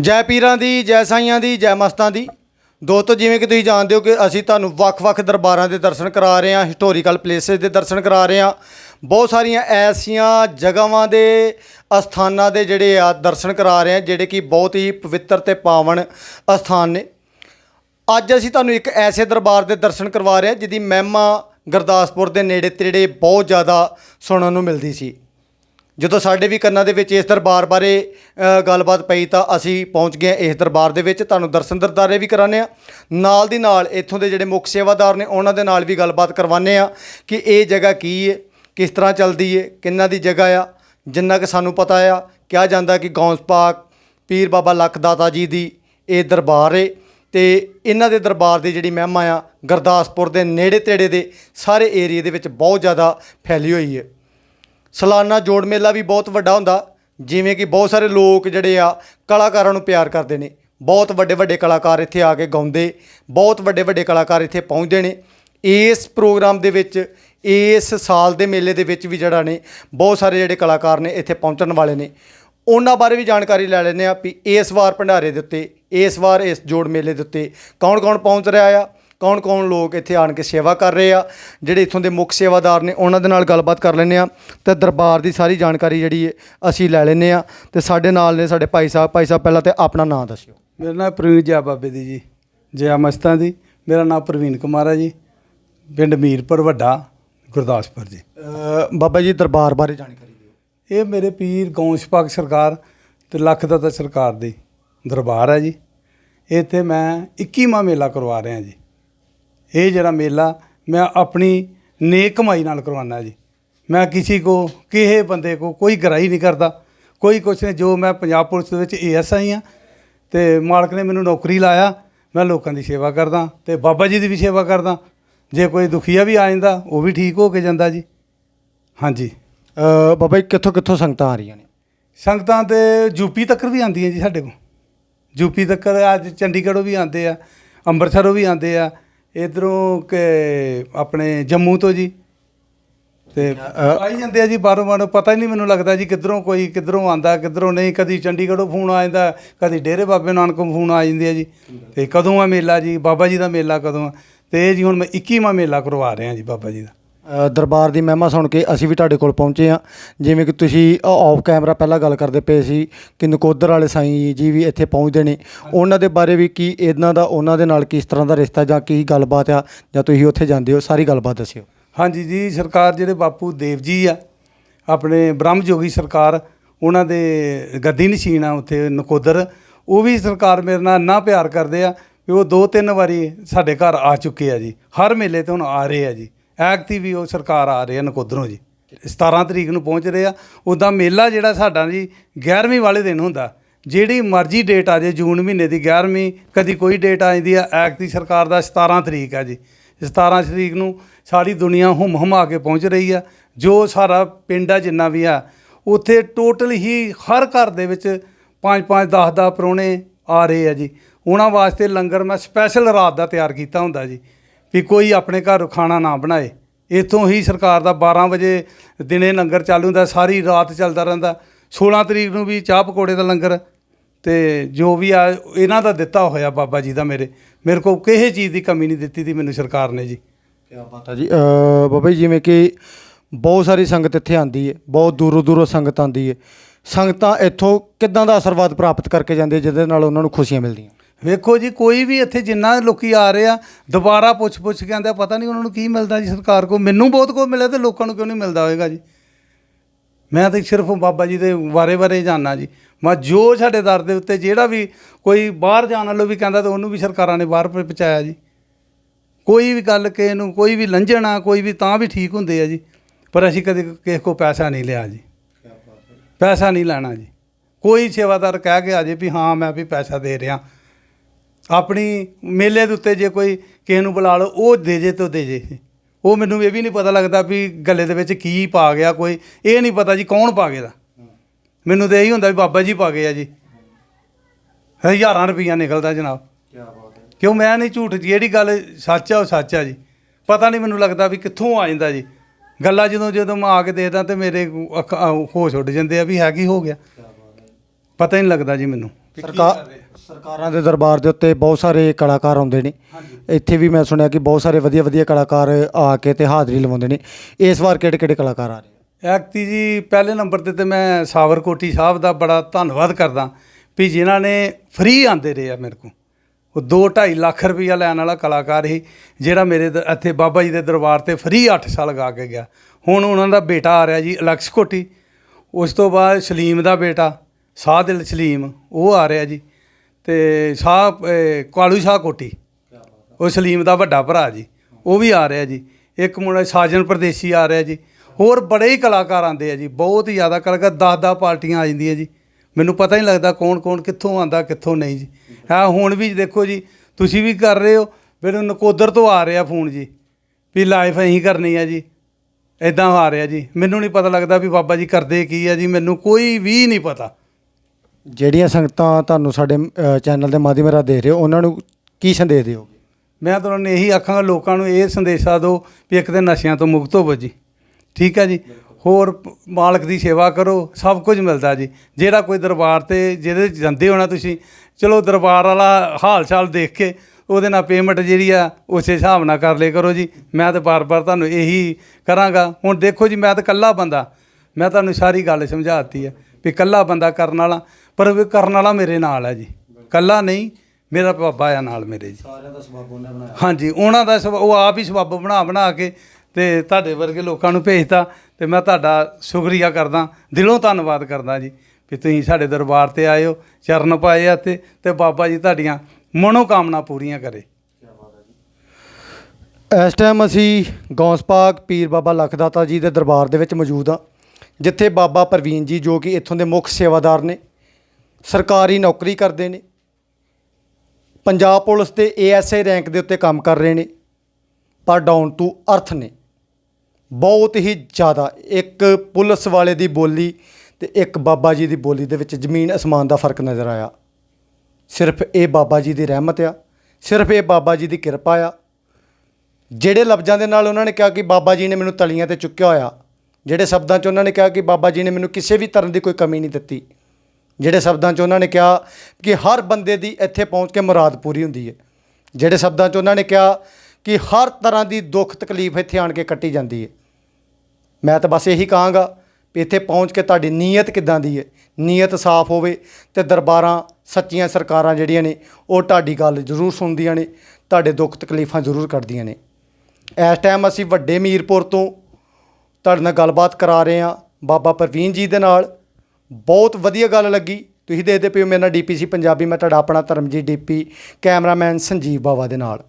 ਜੈ ਪੀਰਾਂ ਦੀ, ਜੈ ਸਾਈਆਂ ਦੀ, ਜੈ ਮਸਤਾਂ ਦੀ। ਦੋਸਤੋ, ਜਿਵੇਂ ਕਿ ਤੁਸੀਂ ਜਾਣਦੇ ਹੋ ਕਿ ਅਸੀਂ ਤੁਹਾਨੂੰ ਵੱਖ-ਵੱਖ ਦਰਬਾਰਾਂ ਦੇ ਦਰਸ਼ਨ ਕਰਾ ਰਹੇ ਹਾਂ, ਹਿਸਟੋਰੀਕਲ ਪਲੇਸਿਸ ਦੇ ਦਰਸ਼ਨ ਕਰਾ ਰਹੇ ਹਾਂ। ਬਹੁਤ ਸਾਰੀਆਂ ਐਸੀਆਂ ਜਗ੍ਹਾਵਾਂ ਦੇ, ਅਸਥਾਨਾਂ ਦੇ ਜਿਹੜੇ ਆ ਦਰਸ਼ਨ ਕਰਾ ਰਹੇ ਹਾਂ, ਜਿਹੜੇ ਕਿ ਬਹੁਤ ਹੀ ਪਵਿੱਤਰ ਤੇ ਪਾਵਨ ਅਸਥਾਨ ਨੇ। ਅੱਜ ਅਸੀਂ ਤੁਹਾਨੂੰ ਇੱਕ ਐਸੇ ਦਰਬਾਰ ਦੇ ਦਰਸ਼ਨ ਕਰਵਾ ਰਹੇ ਹਾਂ, ਜਿਹਦੀ ਮਹਿਮਾ ਗੁਰਦਾਸਪੁਰ ਦੇ ਨੇੜੇ ਤੇੜੇ ਬਹੁਤ ਜ਼ਿਆਦਾ ਸੁਣਨ ਨੂੰ ਮਿਲਦੀ ਸੀ। ਜਦੋਂ ਸਾਡੇ ਵੀ ਕੰਨਾਂ ਦੇ ਵਿੱਚ ਇਸ ਦਰਬਾਰ ਬਾਰੇ ਗੱਲਬਾਤ ਪਈ ਤਾਂ ਅਸੀਂ ਪਹੁੰਚ ਗਏ ਹਾਂ ਇਸ ਦਰਬਾਰ ਦੇ ਵਿੱਚ। ਤੁਹਾਨੂੰ ਦਰਸ਼ਨ ਦਰਦਾਰੇ ਵੀ ਕਰਾਉਂਦੇ ਆ ਨਾਲ ਦੀ ਨਾਲ ਇੱਥੋਂ ਦੇ ਜਿਹੜੇ ਮੁੱਖ ਸੇਵਾਦਾਰ ਨੇ, ਉਹਨਾਂ ਦੇ ਨਾਲ ਵੀ ਗੱਲਬਾਤ ਕਰਵਾਉਂਦੇ ਆ ਕਿ ਇਹ ਜਗ੍ਹਾ ਕੀ ਹੈ, ਕਿਸ ਤਰ੍ਹਾਂ ਚੱਲਦੀ ਹੈ, ਕਿੰਨਾ ਦੀ ਜਗ੍ਹਾ ਆ, ਜਿੰਨਾ ਕਿ ਸਾਨੂੰ ਪਤਾ ਆ, ਕਿਹਾ ਜਾਂਦਾ ਕਿ ਗੌਂਸ ਪਾਕ, ਪੀਰ ਬਾਬਾ ਲੱਖ ਦਾਤਾ ਜੀ ਦੀ ਇਹ ਦਰਬਾਰ ਏ। ਤੇ ਇਹਨਾਂ ਦੇ ਦਰਬਾਰ ਦੀ ਜਿਹੜੀ ਮਹਿਮਾ ਆ, ਗੁਰਦਾਸਪੁਰ ਦੇ ਨੇੜੇ ਤੇੜੇ ਦੇ ਸਾਰੇ ਏਰੀਏ ਦੇ ਵਿੱਚ ਬਹੁਤ ਜ਼ਿਆਦਾ ਫੈਲੀ ਹੋਈ ਹੈ। ਸਾਲਾਨਾ ਜੋੜ ਮੇਲਾ ਵੀ ਬਹੁਤ ਵੱਡਾ ਹੁੰਦਾ। ਜਿਵੇਂ ਕਿ ਬਹੁਤ ਸਾਰੇ ਲੋਕ ਜਿਹੜੇ ਆ ਕਲਾਕਾਰਾਂ ਨੂੰ ਪਿਆਰ ਕਰਦੇ ਨੇ। ਬਹੁਤ ਵੱਡੇ ਵੱਡੇ ਕਲਾਕਾਰ ਇੱਥੇ ਆ ਕੇ ਗਾਉਂਦੇ, ਬਹੁਤ ਵੱਡੇ ਵੱਡੇ ਕਲਾਕਾਰ ਇੱਥੇ ਪਹੁੰਚਦੇ ਨੇ। ਇਸ ਪ੍ਰੋਗਰਾਮ ਦੇ ਵਿੱਚ, ਇਸ ਸਾਲ ਦੇ ਮੇਲੇ ਦੇ ਵਿੱਚ ਵੀ ਜਿਹੜਾ ਨੇ, ਬਹੁਤ ਸਾਰੇ ਜਿਹੜੇ ਕਲਾਕਾਰ ਨੇ ਇੱਥੇ ਪਹੁੰਚਣ ਵਾਲੇ ਨੇ। ਉਹਨਾਂ ਬਾਰੇ ਵੀ ਜਾਣਕਾਰੀ ਲੈ ਲੈਂਦੇ ਆ ਵੀ ਇਸ ਵਾਰ ਭੰਡਾਰੇ ਦੇ ਉੱਤੇ, ਇਸ ਵਾਰ ਇਸ ਜੋੜ ਮੇਲੇ ਦੇ ਉੱਤੇ ਕੌਣ ਕੌਣ ਪਹੁੰਚ ਰਿਹਾ ਆ। ਕੌਣ ਕੌਣ ਲੋਕ ਇੱਥੇ ਆਣ ਕੇ ਸੇਵਾ ਕਰ ਰਹੇ ਆ ਜਿਹੜੇ ਇੱਥੋਂ ਦੇ ਮੁੱਖ ਸੇਵਾਦਾਰ ਨੇ ਉਹਨਾਂ ਦੇ ਨਾਲ ਗੱਲਬਾਤ ਕਰ ਲੈਂਦੇ ਆ ਤੇ ਦਰਬਾਰ ਦੀ ਸਾਰੀ ਜਾਣਕਾਰੀ ਜਿਹੜੀ ਹੈ ਅਸੀਂ ਲੈ ਲੈਂਦੇ ਆ ਤੇ ਸਾਡੇ ਨਾਲ ਨੇ ਸਾਡੇ ਭਾਈ ਸਾਹਿਬ ਭਾਈ ਸਾਹਿਬ ਪਹਿਲਾਂ ਤੇ ਆਪਣਾ ਨਾਮ ਦੱਸਿਓ। ਮੇਰਾ ਨਾਮ ਪ੍ਰਵੀਨ ਜਿਆ ਬਾਬੇ ਦੀ ਜੀ ਜੈ ਮਸਤਾਂ ਦੀ। ਮੇਰਾ ਨਾਮ ਪ੍ਰਵੀਨ ਕੁਮਾਰ ਹੈ ਜੀ ਪਿੰਡ ਮੀਰਪੁਰ ਵੱਡਾ ਗੁਰਦਾਸਪੁਰ ਜੀ। ਬਾਬਾ ਜੀ ਦਰਬਾਰ ਬਾਰੇ ਜਾਣਕਾਰੀ ਦਿਓ। ਇਹ ਮੇਰੇ ਪੀਰ ਗੌਂਸ਼ਪਾਕ ਸਰਕਾਰ ਤੇ ਲੱਖ ਦਾਤਾ ਸਰਕਾਰ ਦੀ ਦਰਬਾਰ ਹੈ ਜੀ। ਇੱਥੇ ਮੈਂ 21ਵਾਂ ਮੇਲਾ ਕਰਵਾ ਰਿਹਾ ਜੀ। ਇਹ ਜਿਹੜਾ ਮੇਲਾ ਮੈਂ ਆਪਣੀ ਨੇਕ ਕਮਾਈ ਨਾਲ ਕਰਵਾਉਣਾ ਜੀ। ਮੈਂ ਕਿਸੇ ਕੋ ਕਿਸੇ ਬੰਦੇ ਕੋ ਕੋਈ ਗਰਾਈ ਨਹੀਂ ਕਰਦਾ। ਕੋਈ ਕੁਛ ਨਹੀਂ ਜੋ ਮੈਂ ਪੰਜਾਬ ਪੁਲਿਸ ਦੇ ਵਿੱਚ ਏਐਸਆਈ ਆ ਤੇ ਮਾਲਕ ਨੇ ਮੈਨੂੰ ਨੌਕਰੀ ਲਾਇਆ ਮੈਂ ਲੋਕਾਂ ਦੀ ਸੇਵਾ ਕਰਦਾ ਤੇ ਬਾਬਾ ਜੀ ਦੀ ਵੀ ਸੇਵਾ ਕਰਦਾ। ਜੇ ਕੋਈ ਦੁਖੀਆ ਵੀ ਆ ਜਾਂਦਾ ਉਹ ਵੀ ਠੀਕ ਹੋ ਕੇ ਜਾਂਦਾ ਜੀ। ਹਾਂਜੀ। ਅ, ਬਾਬਾ ਜੀ ਕਿੱਥੋਂ ਕਿੱਥੋਂ ਸੰਗਤਾਂ ਆ ਰਹੀਆਂ ਨੇ? ਸੰਗਤਾਂ ਤੇ ਯੂਪੀ ਤੱਕ ਵੀ ਆਉਂਦੀਆਂ ਜੀ ਸਾਡੇ ਕੋਲ। ਯੂਪੀ ਤੱਕ ਅੱਜ ਚੰਡੀਗੜ੍ਹੋਂ ਵੀ ਆਉਂਦੇ ਆ ਅੰਮ੍ਰਿਤਸਰੋਂ ਵੀ ਆਉਂਦੇ ਆ ਇਧਰੋਂ ਕਿ ਆਪਣੇ ਜੰਮੂ ਤੋਂ ਜੀ। ਤੇ ਆਈ ਜਾਂਦੇ ਆ ਜੀ ਬਾਹਰੋਂ ਬਾਹਰੋਂ। ਪਤਾ ਹੀ ਨਹੀਂ ਮੈਨੂੰ ਲੱਗਦਾ ਜੀ ਕਿੱਧਰੋਂ ਕੋਈ ਕਿੱਧਰੋਂ ਆਂਦਾ ਕਿੱਧਰੋਂ ਨਹੀਂ। ਕਦੀ ਚੰਡੀਗੜ੍ਹੋਂ ਫੋਨ ਆ ਜਾਂਦਾ, ਕਦੀ ਡੇਰੇ ਬਾਬੇ ਨਾਨਕ ਤੋਂ ਫੋਨ ਆ ਜਾਂਦੇ ਆ ਜੀ। ਤੇ ਕਦੋਂ ਆ ਮੇਲਾ ਜੀ? ਬਾਬਾ ਜੀ ਦਾ ਮੇਲਾ ਕਦੋਂ ਆ? ਤੇ ਇਹ ਜੀ ਹੁਣ ਮੈਂ 21ਵਾਂ ਮੇਲਾ ਕਰਵਾ ਰਿਹਾ ਜੀ ਬਾਬਾ ਜੀ ਦਾ। ਦਰਬਾਰ ਦੀ ਮਹਿਮਾ ਸੁਣ ਕੇ ਅਸੀਂ ਵੀ ਤੁਹਾਡੇ ਕੋਲ ਪਹੁੰਚੇ ਆ ਜਿਵੇਂ ਕਿ ਤੁਸੀਂ ਆਫ ਕੈਮਰਾ ਪਹਿਲਾਂ ਗੱਲ ਕਰਦੇ ਪਏ ਸੀ ਕਿ ਨਕੋਦਰ ਵਾਲੇ ਸਾਈਂ ਜੀ ਵੀ ਇੱਥੇ ਪਹੁੰਚਦੇ ਨੇ। ਉਹਨਾਂ ਦੇ ਬਾਰੇ ਵੀ ਕੀ ਇਹਨਾਂ ਦਾ, ਉਹਨਾਂ ਦੇ ਨਾਲ ਕਿਸ ਤਰ੍ਹਾਂ ਦਾ ਰਿਸ਼ਤਾ ਜਾਂ ਕੀ ਗੱਲਬਾਤ ਆ, ਜਾਂ ਤੁਸੀਂ ਉੱਥੇ ਜਾਂਦੇ ਹੋ, ਸਾਰੀ ਗੱਲਬਾਤ ਦੱਸਿਓ। ਹਾਂਜੀ ਜੀ, ਸਰਕਾਰ ਜਿਹੜੇ ਬਾਪੂ ਦੇਵ ਜੀ ਆ, ਆਪਣੇ ਬ੍ਰਹਮਯੋਗੀ ਸਰਕਾਰ, ਉਹਨਾਂ ਦੇ ਗੱਦੀ ਨਸ਼ੀਨ ਆ ਉੱਥੇ ਨਕੋਦਰ। ਉਹ ਵੀ ਸਰਕਾਰ ਮੇਰੇ ਨਾਲ ਇੰਨਾ ਪਿਆਰ ਕਰਦੇ ਆ ਵੀ ਉਹ ਦੋ ਤਿੰਨ ਵਾਰੀ ਸਾਡੇ ਘਰ ਆ ਚੁੱਕੇ ਆ ਜੀ। ਹਰ ਮੇਲੇ ਤੇ ਹੁਣ ਆ ਰਹੇ ਆ ਜੀ। ਐਕਤੀ ਵੀ ਉਹ ਸਰਕਾਰ ਆ ਰਹੀ ਆ ਨਕੋਦਰੋਂ ਜੀ। 17 ਤਰੀਕ ਨੂੰ ਪਹੁੰਚ ਰਹੇ ਆ। ਉਦਾਂ ਮੇਲਾ ਜਿਹੜਾ ਸਾਡਾ ਜੀ 11ਵੀਂ ਵਾਲੇ ਦਿਨ ਹੁੰਦਾ। ਜਿਹੜੀ ਮਰਜ਼ੀ ਡੇਟ ਆ ਜੇ, ਜੂਨ ਮਹੀਨੇ ਦੀ 11ਵੀਂ ਕਦੀ ਕੋਈ ਡੇਟ ਆ ਜਾਂਦੀ ਆ। ਐਕਤੀ ਸਰਕਾਰ ਦਾ 17 ਤਰੀਕ ਆ ਜੀ। 17 ਤਰੀਕ ਨੂੰ ਸਾਰੀ ਦੁਨੀਆ ਹੁਮ ਹਮਾ ਕੇ ਪਹੁੰਚ ਰਹੀ ਆ। ਜੋ ਸਾਰਾ ਪਿੰਡ ਆ, ਜਿੰਨਾ ਵੀ ਆ, ਉੱਥੇ ਟੋਟਲ ਹੀ ਹਰ ਘਰ ਦੇ ਵਿੱਚ 5 5 10 10 ਪਰੋਣੇ ਆ ਰਹੇ ਆ ਜੀ। ਉਹਨਾਂ ਵਾਸਤੇ ਲੰਗਰ ਮੈਂ ਸਪੈਸ਼ਲ ਰਾਤ ਦਾ ਤਿਆਰ ਕੀਤਾ ਹੁੰਦਾ ਜੀ। ਵੀ ਕੋਈ ਆਪਣੇ ਘਰ ਖਾਣਾ ਨਾ ਬਣਾਏ। ਇੱਥੋਂ ਹੀ ਸਰਕਾਰ ਦਾ 12 ਵਜੇ ਦਿਨੇ ਲੰਗਰ ਚਾਲੂ ਹੁੰਦਾ, ਸਾਰੀ ਰਾਤ ਚੱਲਦਾ ਰਹਿੰਦਾ। 16 ਤਰੀਕ ਨੂੰ ਵੀ ਚਾਹ ਪਕੌੜੇ ਦਾ ਲੰਗਰ, ਤੇ ਜੋ ਵੀ ਆ, ਇਹਨਾਂ ਦਾ ਦਿੱਤਾ ਹੋਇਆ ਬਾਬਾ ਜੀ ਦਾ ਮੇਰੇ। ਮੇਰੇ ਕੋਲ ਕਿਸੇ ਚੀਜ਼ ਦੀ ਕਮੀ ਨਹੀਂ ਦਿੱਤੀ ਦੀ ਮੈਨੂੰ ਸਰਕਾਰ ਨੇ ਜੀ। ਕੀ ਬਾਤ ਹੈ ਜੀ। ਬਾਬਾ ਜੀ, ਜਿਵੇਂ ਕਿ ਬਹੁਤ ਸਾਰੀ ਸੰਗਤ ਇੱਥੇ ਆਂਦੀ ਹੈ ਬਹੁਤ ਦੂਰੋਂ ਦੂਰੋਂ ਸੰਗਤ ਆਂਦੀ ਹੈ ਸੰਗਤਾਂ ਇੱਥੋਂ ਕਿੱਦਾਂ ਦਾ ਆਸ਼ੀਰਵਾਦ ਪ੍ਰਾਪਤ ਕਰਕੇ ਜਾਂਦੇ, ਜਿਹਦੇ ਨਾਲ ਉਹਨਾਂ ਨੂੰ ਖੁਸ਼ੀਆਂ ਮਿਲਦੀਆਂ? ਵੇਖੋ ਜੀ ਕੋਈ ਵੀ ਇੱਥੇ ਜਿੰਨਾ ਲੋਕੀ ਆ ਰਹੇ ਆ ਦੁਬਾਰਾ ਪੁੱਛ ਪੁੱਛ ਕੇ ਆਂਦੇ ਆ, ਪਤਾ ਨਹੀਂ ਉਹਨਾਂ ਨੂੰ ਕੀ ਮਿਲਦਾ ਜੀ ਸਰਕਾਰ ਕੋ ਮੈਨੂੰ ਬਹੁਤ ਕੁਝ ਮਿਲਿਆ ਤੇ ਲੋਕਾਂ ਨੂੰ ਕਿਉਂ ਨਹੀਂ ਮਿਲਦਾ ਹੋਵੇਗਾ ਜੀ? ਮੈਂ ਤਾਂ ਸਿਰਫ ਬਾਬਾ ਜੀ ਦੇ ਬਾਰੇ ਬਾਰੇ ਜਾਣਨਾ ਜੀ। ਮੈਂ ਜੋ ਸਾਡੇ ਦਰ ਦੇ ਉੱਤੇ ਜਿਹੜਾ ਵੀ ਕੋਈ ਬਾਹਰ ਜਾਣ ਵਾਲੋ ਵੀ ਕਹਿੰਦਾ ਤਾਂ ਉਹਨੂੰ ਵੀ ਸਰਕਾਰਾਂ ਨੇ ਬਾਹਰ ਪਹੁੰਚਾਇਆ ਜੀ। ਕੋਈ ਵੀ ਗੱਲ ਕਿਸੇ ਨੂੰ ਕੋਈ ਵੀ ਲੰਝਣਾ ਕੋਈ ਵੀ ਤਾਂ ਵੀ ਠੀਕ ਹੁੰਦੇ ਆ ਜੀ। ਪਰ ਅਸੀਂ ਕਦੇ ਕਿਸੇ ਕੋ ਪੈਸਾ ਨਹੀਂ ਲਿਆ ਜੀ। ਪੈਸਾ ਨਹੀਂ ਲੈਣਾ ਜੀ। ਕੋਈ ਸੇਵਾਦਾਰ ਕਹਿ ਕੇ ਆ ਜੇ ਵੀ ਹਾਂ ਮੈਂ ਵੀ ਪੈਸਾ ਦੇ ਰਿਹਾ। ਆਪਣੀ ਮੇਲੇ ਦੇ ਉੱਤੇ ਜੇ ਕੋਈ ਕਿਸੇ ਨੂੰ ਬੁਲਾ ਲਓ ਉਹ ਦੇ ਜੇ ਤੋਂ ਦੇ ਜੇ। ਉਹ ਮੈਨੂੰ ਇਹ ਵੀ ਨਹੀਂ ਪਤਾ ਲੱਗਦਾ ਵੀ ਗੱਲੇ ਦੇ ਵਿੱਚ ਕੀ ਪਾ ਗਿਆ ਕੋਈ। ਇਹ ਨਹੀਂ ਪਤਾ ਜੀ ਕੌਣ ਪਾ ਗਿਆ ਦਾ ਮੈਨੂੰ ਤਾਂ ਇਹੀ ਹੁੰਦਾ ਵੀ ਬਾਬਾ ਜੀ ਪਾ ਗਏ ਆ ਜੀ। ਹਜ਼ਾਰਾਂ ਰੁਪਈਆ ਨਿਕਲਦਾ ਜਨਾਬ। ਕੀ ਬਾਤ ਹੈ। ਕਿਉਂ ਮੈਂ ਨਹੀਂ ਝੂਠ ਜਿਹੜੀ ਗੱਲ ਸੱਚ ਆ ਉਹ ਸੱਚ ਆ ਜੀ। ਪਤਾ ਨਹੀਂ ਮੈਨੂੰ ਲੱਗਦਾ ਵੀ ਕਿੱਥੋਂ ਆ ਜਾਂਦਾ ਜੀ। ਗੱਲਾਂ ਜਦੋਂ ਜਦੋਂ ਮੈਂ ਆ ਕੇ ਦੇਖਦਾ ਤੇ ਮੇਰੇ ਅੱਖ- ਹੋਸ਼ ਉੱਡ ਜਾਂਦੇ ਆ ਵੀ ਹੈ ਕੀ ਹੋ ਗਿਆ। ਪਤਾ ਹੀ ਨਹੀਂ ਲੱਗਦਾ ਜੀ ਮੈਨੂੰ। ਸਰਕਾਰ। ਸਰਕਾਰਾਂ ਦੇ ਦਰਬਾਰ ਦੇ ਉੱਤੇ ਬਹੁਤ ਸਾਰੇ ਕਲਾਕਾਰ ਆਉਂਦੇ ਨੇ। ਇੱਥੇ ਵੀ ਮੈਂ ਸੁਣਿਆ ਕਿ ਬਹੁਤ ਸਾਰੇ ਵਧੀਆ ਵਧੀਆ ਕਲਾਕਾਰ ਆ ਕੇ ਤੇ ਹਾਜ਼ਰੀ ਲਵਾਉਂਦੇ ਨੇ। ਇਸ ਵਾਰ ਕਿਹੜੇ ਕਿਹੜੇ ਕਲਾਕਾਰ ਆ ਰਹੇ ਐਕਤੀ ਜੀ ਪਹਿਲੇ ਨੰਬਰ ਤੇ ਤੇ ਮੈਂ ਸਾਵਰਕੋਟੀ ਸਾਹਿਬ ਦਾ ਬੜਾ ਧੰਨਵਾਦ ਕਰਦਾ ਵੀ ਜਿਨ੍ਹਾਂ ਨੇ ਫ੍ਰੀ ਆਂਦੇ ਰਹੇ ਆ ਮੇਰੇ ਕੋਲ। ਉਹ 2.5 ਲੱਖ ਰੁਪਈਆ ਲੈਣ ਵਾਲਾ ਕਲਾਕਾਰ ਸੀ ਜਿਹੜਾ ਮੇਰੇ ਇੱਥੇ ਬਾਬਾ ਜੀ ਦੇ ਦਰਬਾਰ ਤੇ ਫ੍ਰੀ 8 ਸਾਲ ਗਾ ਕੇ ਗਿਆ। ਹੁਣ ਉਹਨਾਂ ਦਾ ਬੇਟਾ ਆ ਰਿਹਾ ਜੀ ਅਲੈਕਸ ਕੋਟੀ। ਉਸ ਤੋਂ ਬਾਅਦ ਸਲੀਮ ਦਾ ਬੇਟਾ। ਸਾਹਦਿਲ ਸਲੀਮ, ਉਹ ਆ ਰਿਹਾ ਜੀ। ਤੇ ਸ਼ਾਹ ਕਾਲੂ ਸ਼ਾਹ ਕੋਟੀ ਉਹ ਸਲੀਮ ਦਾ ਵੱਡਾ ਭਰਾ ਜੀ, ਉਹ ਵੀ ਆ ਰਿਹਾ ਜੀ। ਇੱਕ ਮੁੰਡਾ ਸਾਜਨ ਪ੍ਰਦੇਸ਼ੀ ਆ ਰਿਹਾ ਜੀ। ਹੋਰ ਬੜੇ ਹੀ ਕਲਾਕਾਰ ਆਉਂਦੇ ਆ ਜੀ, ਬਹੁਤ ਹੀ ਜ਼ਿਆਦਾ ਕਲਾਕਾਰ 10 10 ਪਾਰਟੀਆਂ ਆ ਜਾਂਦੀਆਂ ਜੀ। ਮੈਨੂੰ ਪਤਾ ਹੀ ਨਹੀਂ ਲੱਗਦਾ ਕੌਣ ਕੌਣ ਕਿੱਥੋਂ ਆਂਦਾ ਕਿੱਥੋਂ ਨਹੀਂ ਜੀ। ਹਾਂ ਹੁਣ ਵੀ ਦੇਖੋ ਜੀ, ਤੁਸੀਂ ਵੀ ਕਰ ਰਹੇ ਹੋ, ਮੈਨੂੰ ਨਕੋਦਰ ਤੋਂ ਆ ਰਿਹਾ ਫੋਨ ਜੀ, ਵੀ ਲਾਈਫ ਅਸੀਂ ਕਰਨੀ ਆ ਜੀ ਇਦਾਂ ਆ ਰਿਹਾ ਜੀ। ਮੈਨੂੰ ਨਹੀਂ ਪਤਾ ਲੱਗਦਾ ਵੀ ਬਾਬਾ ਜੀ ਕਰਦੇ ਕੀ ਆ ਜੀ, ਮੈਨੂੰ ਕੋਈ ਵੀ ਨਹੀਂ ਪਤਾ। ਜਿਹੜੀਆਂ ਸੰਗਤਾਂ ਤੁਹਾਨੂੰ ਸਾਡੇ ਚੈਨਲ ਦੇ ਮਾਧਿਅਮ ਰਾਹੀਂ ਦੇਖ ਰਹੇ ਹੋ, ਉਹਨਾਂ ਨੂੰ ਕੀ ਸੰਦੇਸ਼ ਦਿਓਗੇ? ਮੈਂ ਤੁਹਾਨੂੰ ਨੇ ਇਹੀ ਆਖਾਂਗਾ, ਲੋਕਾਂ ਨੂੰ ਇਹ ਸੰਦੇਸ਼ਾ ਦਿਓ ਵੀ ਇੱਕ ਦਿਨ ਨਸ਼ਿਆਂ ਤੋਂ ਮੁਕਤ ਹੋਵੋ ਜੀ ਠੀਕ ਹੈ ਜੀ? ਹੋਰ ਮਾਲਕ ਦੀ ਸੇਵਾ ਕਰੋ, ਸਭ ਕੁਝ ਮਿਲਦਾ ਜੀ। ਜਿਹੜਾ ਕੋਈ ਦਰਬਾਰ ਤੇ, ਜਿਹਦੇ ਜਾਂਦੇ ਹੋਣਾ ਤੁਸੀਂ, ਚਲੋ ਦਰਬਾਰ ਵਾਲਾ ਹਾਲ ਚਾਲ ਦੇਖ ਕੇ ਉਹਦੇ ਨਾਲ ਪੇਮੈਂਟ ਜਿਹੜੀ ਆ, ਉਸੇ ਹਿਸਾਬ ਨਾਲ ਕਰ ਲਿਆ ਕਰੋ ਜੀ। ਮੈਂ ਤਾਂ ਬਾਰ-ਬਾਰ ਤੁਹਾਨੂੰ ਇਹੀ ਕਰਾਂਗਾ। ਹੁਣ ਦੇਖੋ ਜੀ, ਮੈਂ ਤਾਂ ਇਕੱਲਾ ਬੰਦਾ। ਮੈਂ ਤੁਹਾਨੂੰ ਸਾਰੀ ਗੱਲ ਸਮਝਾਤੀ ਹੈ ਵੀ ਇਕੱਲਾ ਬੰਦਾ ਕਰਨ ਵਾਲਾ ਪਰ ਵੀ ਕਰਨ ਵਾਲਾ ਮੇਰੇ ਨਾਲ ਹੈ ਜੀ। ਇਕੱਲਾ ਨਹੀਂ ਮੇਰਾ ਬਾਬਾ ਆ ਨਾਲ ਮੇਰੇ ਜੀ। ਸਾਰਿਆਂ ਦਾ ਸਬਬ ਉਹਨੇ ਬਣਾਇਆ। ਹਾਂਜੀ ਉਹਨਾਂ ਦਾ ਸਬ ਉਹ ਆਪ ਹੀ ਸਬੱਬ ਬਣਾ ਬਣਾ ਕੇ ਤੇ ਤੁਹਾਡੇ ਵਰਗੇ ਲੋਕਾਂ ਨੂੰ ਭੇਜਤਾ ਤੇ ਮੈਂ ਤੁਹਾਡਾ ਸ਼ੁਕਰੀਆ ਕਰਦਾ ਦਿਲੋਂ ਧੰਨਵਾਦ ਕਰਦਾ ਜੀ ਵੀ ਤੁਸੀਂ ਸਾਡੇ ਦਰਬਾਰ ਤੇ ਆਏ ਹੋ ਚਰਨ ਪਾਏ ਆ ਤੇ ਤੇ ਬਾਬਾ ਜੀ ਤੁਹਾਡੀਆਂ ਮਨੋਕਾਮਨਾ ਪੂਰੀਆਂ ਕਰੇ। ਇਸ ਟਾਈਮ ਅਸੀਂ ਗੌਂਸਪਾਕ ਪੀਰ ਬਾਬਾ ਲਖਦਾਤਾ ਜੀ ਦੇ ਦਰਬਾਰ ਦੇ ਵਿੱਚ ਮੌਜੂਦ ਹਾਂ ਜਿੱਥੇ ਬਾਬਾ ਪ੍ਰਵੀਨ ਜੀ ਜੋ ਕਿ ਇੱਥੋਂ ਦੇ ਮੁੱਖ ਸੇਵਾਦਾਰ ਨੇ। ਸਰਕਾਰੀ ਨੌਕਰੀ ਕਰਦੇ ਨੇ। ਪੰਜਾਬ ਪੁਲਿਸ ਦੇ ਏਐਸਆਈ ਰੈਂਕ ਦੇ ਉੱਤੇ ਕੰਮ ਕਰ ਰਹੇ ਨੇ। ਪਰ ਡਾਊਨ ਟੂ ਅਰਥ ਨੇ। ਬਹੁਤ ਹੀ ਜ਼ਿਆਦਾ। ਇੱਕ ਪੁਲਿਸ ਵਾਲੇ ਦੀ ਬੋਲੀ ਤੇ ਇੱਕ ਬਾਬਾ ਜੀ ਦੀ ਬੋਲੀ ਦੇ ਵਿੱਚ ਜ਼ਮੀਨ ਅਸਮਾਨ ਦਾ ਫ਼ਰਕ ਨਜ਼ਰ ਆਇਆ। ਸਿਰਫ ਇਹ ਬਾਬਾ ਜੀ ਦੀ ਰਹਿਮਤ ਆ। ਸਿਰਫ ਇਹ ਬਾਬਾ ਜੀ ਦੀ ਕਿਰਪਾ ਆ। ਜਿਹੜੇ ਲਫ਼ਜ਼ਾਂ ਦੇ ਨਾਲ ਉਹਨਾਂ ਨੇ ਕਿਹਾ ਕਿ ਬਾਬਾ ਜੀ ਨੇ ਮੈਨੂੰ ਤਲੀਆਂ ਤੇ ਚੁੱਕਿਆ ਹੋਇਆ, ਜਿਹੜੇ ਸ਼ਬਦਾਂ 'ਚ ਉਹਨਾਂ ਨੇ ਕਿਹਾ ਕਿ ਬਾਬਾ ਜੀ ਨੇ ਮੈਨੂੰ ਕਿਸੇ ਵੀ ਤਰ੍ਹਾਂ ਦੀ ਕੋਈ ਕਮੀ ਨਹੀਂ ਦਿੱਤੀ ਜਿਹੜੇ ਸ਼ਬਦਾਂ 'ਚ ਉਹਨਾਂ ਨੇ ਕਿਹਾ ਕਿ ਹਰ ਬੰਦੇ ਦੀ ਇੱਥੇ ਪਹੁੰਚ ਕੇ ਮੁਰਾਦ ਪੂਰੀ ਹੁੰਦੀ ਹੈ। ਜਿਹੜੇ ਸ਼ਬਦਾਂ 'ਚ ਉਹਨਾਂ ਨੇ ਕਿਹਾ ਕਿ ਹਰ ਤਰ੍ਹਾਂ ਦੀ ਦੁੱਖ ਤਕਲੀਫ ਇੱਥੇ ਆਣ ਕੇ ਕੱਟੀ ਜਾਂਦੀ ਹੈ। ਮੈਂ ਤਾਂ ਬਸ ਇਹੀ ਕਹਾਂਗਾ ਵੀ ਇੱਥੇ ਪਹੁੰਚ ਕੇ ਤੁਹਾਡੀ ਨੀਅਤ ਕਿੱਦਾਂ ਦੀ ਹੈ? ਨੀਅਤ ਸਾਫ਼ ਹੋਵੇ ਤੇ ਦਰਬਾਰਾਂ ਸੱਚੀਆਂ ਸਰਕਾਰਾਂ ਜਿਹੜੀਆਂ ਨੇ, ਉਹ ਤੁਹਾਡੀ ਗੱਲ ਜ਼ਰੂਰ ਸੁਣਦੀਆਂ ਨੇ, ਤੁਹਾਡੇ ਦੁੱਖ ਤਕਲੀਫਾਂ ਜ਼ਰੂਰ ਕੱਢਦੀਆਂ ਨੇ। ਇਸ ਟਾਈਮ ਅਸੀਂ ਵੱਡੇ ਮੀਰਪੁਰ ਤੋਂ ਤੁਹਾਡੇ ਨਾਲ ਗੱਲਬਾਤ ਕਰਾ ਰਹੇ ਹਾਂ। ਬਾਬਾ ਪ੍ਰਵੀਨ ਜੀ ਦੇ ਨਾਲ ਬਹੁਤ ਵਧੀਆ ਗੱਲ ਲੱਗੀ। ਤੁਸੀਂ ਦੇਖਦੇ ਪਿਓ ਮੇਰੇ ਨਾਲ ਡੀਪੀਸੀ ਪੰਜਾਬੀ। ਮੈਂ ਤੁਹਾਡਾ ਆਪਣਾ ਧਰਮਜੀਤ ਡੀਪੀ ਕੈਮਰਾਮੈਨ ਸੰਜੀਵ ਬਾਵਾ ਦੇ ਨਾਲ।